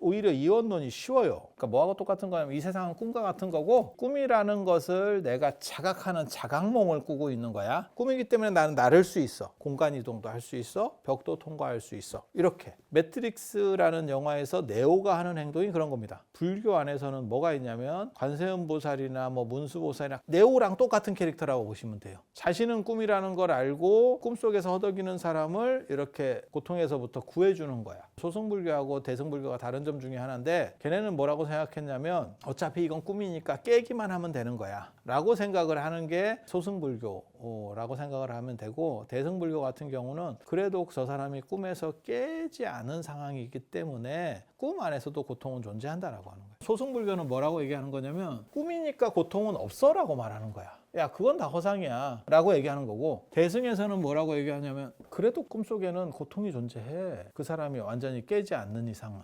오히려 이원론이 쉬워요. 그러니까 뭐하고 똑같은 거냐면 이 세상은 꿈과 같은 거고 꿈이라는 것을 내가 자각하는 자각몽을 꾸고 있는 거야. 꿈이기 때문에 나는 나를 수 있어. 공간 이동도 할 수 있어. 벽도 통과할 수 있어. 이렇게 매트릭스라는 영화에서 네오가 하는 행동이 그런 겁니다. 불교 안에서는 뭐가 있냐면 관세음 보살이나 뭐 문수 보살이나 네오랑 똑같은 캐릭터라고 보시면 돼요. 자신은 꿈이라는 걸 알고 꿈속에서 허덕이는 사람을 이렇게 고통에서부터 구해 주는 거야. 소승불교하고 대승불교가 다른 점 중에 하나인데 걔네는 뭐라고 생각했냐면 어차피 이건 꿈이니까 깨기만 하면 되는 거야. 라고 생각을 하는 게 소승불교라고 생각을 하면 되고 대승불교 같은 경우는 그래도 저 사람이 꿈에서 깨지 않은 상황이기 때문에 꿈 안에서도 고통은 존재한다라고 하는 거야. 소승불교는 뭐라고 얘기하는 거냐면 꿈이니까 고통은 없어라고 말하는 거야. 야, 그건 다 허상이야. 라고 얘기하는 거고, 대승에서는 뭐라고 얘기하냐면, 그래도 꿈속에는 고통이 존재해. 그 사람이 완전히 깨지 않는 이상은.